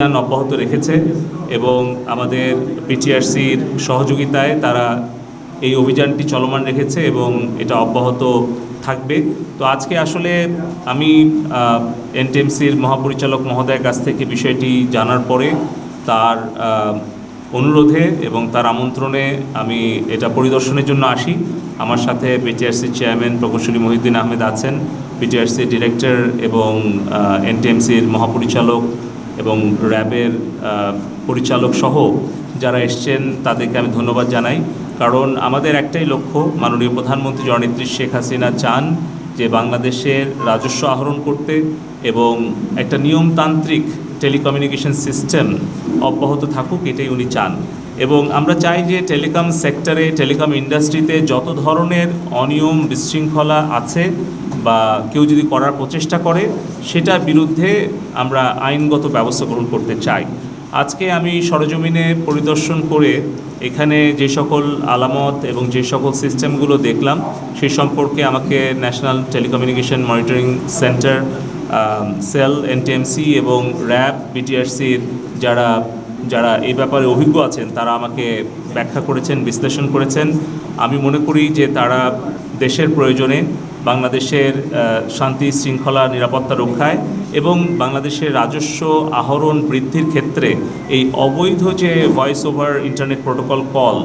অভিযান অব্যাহত রেখেছে এবং আমাদের পিটিআরসির সহযোগিতায় তারা এই অভিযানটি চলমান রেখেছে এবং এটা অব্যাহত থাকবে। তো আজকে আসলে আমি এনটিএমসির মহাপরিচালক মহোদয়ের কাছ থেকে বিষয়টি জানার পরে তার অনুরোধে এবং তার আমন্ত্রণে আমি এটা পরিদর্শনের জন্য আসি। আমার সাথে পিটিআরসির চেয়ারম্যান প্রকৌশলী মহিউদ্দিন আহমেদ আছেন। পিটিআরসির ডিরেক্টর এবং এনটিএমসির মহাপরিচালক এবং র্যাবের পরিচালক সহ যারা এসছেন তাদেরকে আমি ধন্যবাদ জানাই। কারণ আমাদের একটাই লক্ষ্য, মাননীয় প্রধানমন্ত্রী জননেত্রী শেখ হাসিনা চান যে বাংলাদেশের রাজস্ব আহরণ করতে এবং একটা নিয়মতান্ত্রিক টেলিকমিউনিকেশন সিস্টেম অব্যাহত থাকুক, এটাই উনি চান। এবং আমরা চাই যে টেলিকম সেক্টরে, টেলিকম ইন্ডাস্ট্রিতে যত ধরনের অনিয়ম বিশৃঙ্খলা আছে বা কেউ যদি করার প্রচেষ্টা করে, সেটার বিরুদ্ধে আমরা আইনগত ব্যবস্থা গ্রহণ করতে চাই। আজকে আমি সরজমিনে পরিদর্শন করে এখানে যে সকল আলামত এবং যে সকল সিস্টেমগুলো দেখলাম সেই সম্পর্কে আমাকে national telecommunication monitoring centre cell, NTMC এবং র্যাব বিটিআরসির যারা যারা এই ব্যাপারে অভিজ্ঞ আছেন, তারা আমাকে ব্যাখ্যা করেছেন, বিশ্লেষণ করেছেন। আমি মনে করি যে তারা দেশের প্রয়োজনে বাংলাদেশের শান্তি, শৃঙ্খলা, নিরাপত্তা রক্ষায় এবং বাংলাদেশের রাজস্ব আহরণ বৃদ্ধির ক্ষেত্রে এই অবৈধ যে voice over internet protocol call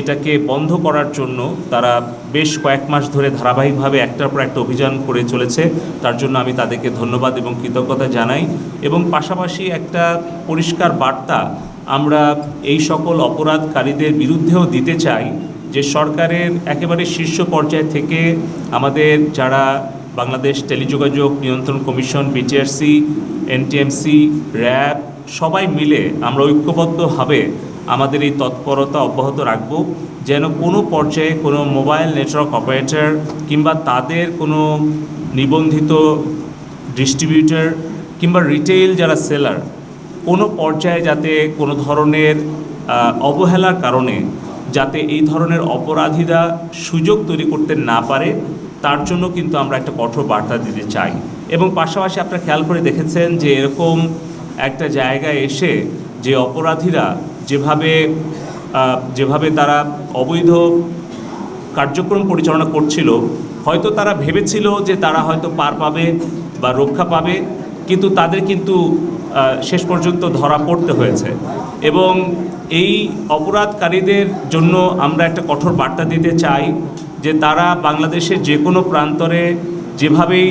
এটাকে বন্ধ করার জন্য তারা বেশ কয়েক মাস ধরে ধারাবাহিকভাবে একটার পর একটা অভিযান করে চলেছে। তার জন্য আমি তাদেরকে ধন্যবাদ এবং কৃতজ্ঞতা জানাই এবং পাশাপাশি একটা পরিষ্কার বার্তা, আমরা এই সকল অপরাধকারীদের বিরুদ্ধেও দিতে চাই। যে সরকারের একেবারে শীর্ষ পর্যায় থেকে আমাদের যারা বাংলাদেশ টেলিযোগাযোগ নিয়ন্ত্রণ কমিশন বিটিআরসি এনটিএমসি র্যাব সবাই মিলে আমরা ঐক্যবদ্ধভাবে আমাদের এই তৎপরতা অব্যাহত রাখব, যেন কোনো পর্যায়ে কোনো মোবাইল নেটওয়ার্ক অপারেটর কিংবা তাদের কোনো নিবন্ধিত ডিস্ট্রিবিউটর কিংবা রিটেইল যারা সেলার, কোনো পর্যায়ে যাতে কোনো ধরনের অবহেলার কারণে যাতে এই ধরনের অপরাধীরা সুযোগ তৈরি করতে না পারে, তার জন্য কিন্তু আমরা একটা কঠোর বার্তা দিতে চাই। এবং পাশাপাশি আপনারা খেয়াল করে দেখেছেন যে এরকম একটা জায়গায় এসে যে অপরাধীরা যেভাবে যেভাবে তারা অবৈধ কার্যক্রম পরিচালনা করছিল, হয়তো তারা ভেবেছিল যে তারা হয়তো পার পাবে বা রক্ষা পাবে, কিন্তু তাদের কিন্তু শেষ পর্যন্ত ধরা পড়তে হয়েছে। এবং এই অপরাধকারীদের জন্য আমরা একটা কঠোর বার্তা দিতে চাই যে তারা বাংলাদেশের যে কোনো প্রান্তরে যেভাবেই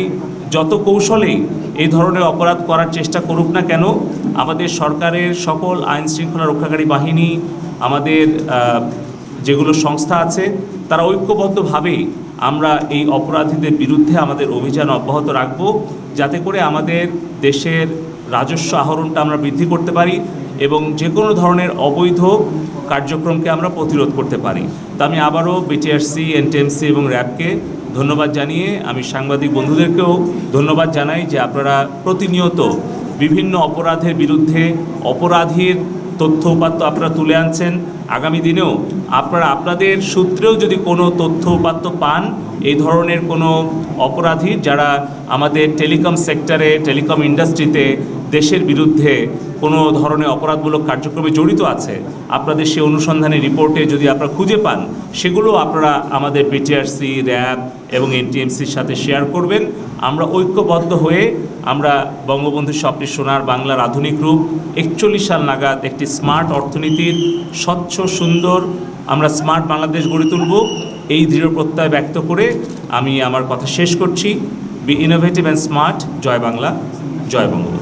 যত কৌশলেই এই ধরনের অপরাধ করার চেষ্টা করুক না কেন, আমাদের সরকারের সকল আইন শৃঙ্খলা রক্ষাকারী বাহিনী, আমাদের যেগুলো সংস্থা আছে, তারা ঐক্যবদ্ধভাবে আমরা এই অপরাধীদের বিরুদ্ধে আমাদের অভিযান অব্যাহত রাখব, যাতে করে আমাদের দেশের রাজস্ব আহরণটা আমরা বৃদ্ধি করতে পারি। এবং যে কোনো ধরনের অবৈধ কার্যক্রমকে আমরা প্রতিরোধ করতে পারি। তা আমি আবারও বিটিআরসি এনটিএমসি এবং র্যাবকে ধন্যবাদ জানিয়ে আমি সাংবাদিক বন্ধুদেরকেও ধন্যবাদ জানাই যে আপনারা প্রতিনিয়ত বিভিন্ন অপরাধের বিরুদ্ধে অপরাধীর তথ্য উপাত্ত আপনারা তুলে আনছেন। আগামী দিনেও আপনারা আপনাদের সূত্রেও যদি কোনো তথ্য উপাত্ত পান, এই ধরনের কোনো অপরাধী যারা আমাদের টেলিকম সেক্টরে, টেলিকম ইন্ডাস্ট্রিতে দেশের বিরুদ্ধে কোনো ধরনের অপরাধমূলক কার্যক্রমে জড়িত আছে, আপনাদের সেই অনুসন্ধানী রিপোর্টে যদি আপনারা খুঁজে পান, সেগুলো আপনারা আমাদের বিটিআরসি র্যাব এবং এনটিএমসির সাথে শেয়ার করবেন। আমরা ঐক্যবদ্ধ হয়ে আমরা বঙ্গবন্ধু স্বপ্নে সোনার বাংলার আধুনিক রূপ, একচল্লিশ সাল নাগাদ একটি স্মার্ট অর্থনীতির স্বচ্ছ, সুন্দর, আমরা স্মার্ট বাংলাদেশ গড়ে তুলব। এই দৃঢ় প্রত্যয় ব্যক্ত করে আমি আমার কথা শেষ করছি। বি ইনোভেটিভ অ্যান্ড স্মার্ট জয় বাংলা, জয় বঙ্গবন্ধু।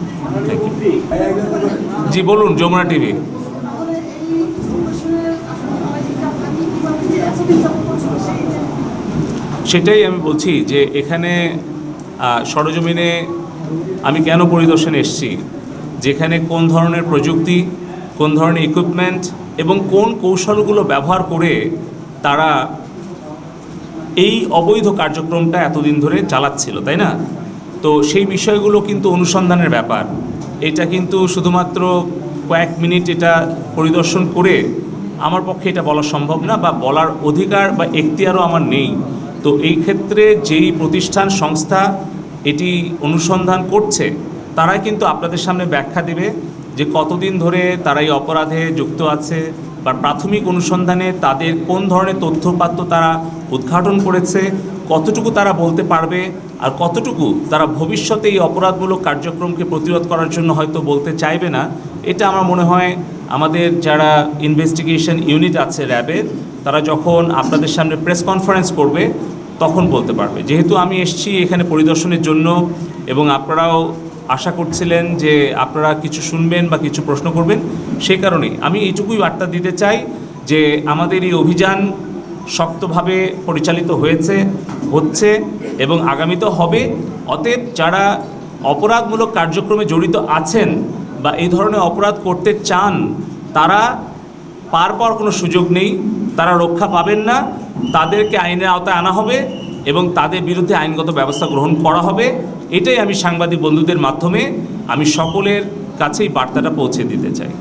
জি, বলুন, যমুনা টিভি। সেটাই আমি বলছি যে এখানে সরজমিনে আমি কেন পরিদর্শনে এসছি? যেখানে কোন ধরনের প্রযুক্তি, কোন ধরনের ইকুইপমেন্ট এবং কোন কৌশলগুলো ব্যবহার করে তারা এই অবৈধ কার্যক্রমটা এতদিন ধরে চালাচ্ছিল, তাই না? তো সেই বিষয়গুলো কিন্তু অনুসন্ধানের ব্যাপার। এটা কিন্তু শুধুমাত্র কয়েক মিনিট এটা পরিদর্শন করে আমার পক্ষে এটা বলা সম্ভব না বা বলার অধিকার বা এখতিয়ারও আমার নেই। তো এই ক্ষেত্রে যেই প্রতিষ্ঠান, সংস্থা এটি অনুসন্ধান করছে, তারাই কিন্তু আপনাদের সামনে ব্যাখ্যা দেবে যে কতদিন ধরে তারা এই অপরাধে যুক্ত আছে বা প্রাথমিক অনুসন্ধানে তাদের কোন ধরনের তথ্যপাত্র তারা উদ্ঘাটন করেছে, কতটুকু তারা বলতে পারবে আর কতটুকু তারা ভবিষ্যতে এই অপরাধমূলক কার্যক্রমকে প্রতিরোধ করার জন্য হয়তো বলতে চাইবে না, এটা আমার মনে হয় আমাদের যারা ইনভেস্টিগেশন ইউনিট আছে র্যাবের তারা যখন আপনাদের সামনে প্রেস কনফারেন্স করবে, তখন বলতে পারবে। যেহেতু আমি এসছি এখানে পরিদর্শনের জন্য এবং আপনারাও আশা করছিলেন যে আপনারা কিছু শুনবেন বা কিছু প্রশ্ন করবেন। সেই কারণেই আমি এইটুকুই বার্তা দিতে চাই যে আমাদের এই অভিযান শক্তভাবে পরিচালিত হয়েছে, হচ্ছে এবং আগামীতেও হবে। অতএব যারা অপরাধমূলক কার্যক্রমে জড়িত আছেন বা এই ধরনের অপরাধ করতে চান, তারা পার পাওয়ার কোনো সুযোগ নেই। তারা রক্ষা পাবেন না। তাদেরকে আইনের আওতায় আনা হবে। এবং তাদের বিরুদ্ধে আইনগত ব্যবস্থা গ্রহণ করা হবে। এটাই আমি সাংবাদিক বন্ধুদের মাধ্যমে আমি সকলের কাছেই বার্তাটা পৌঁছে দিতে চাই।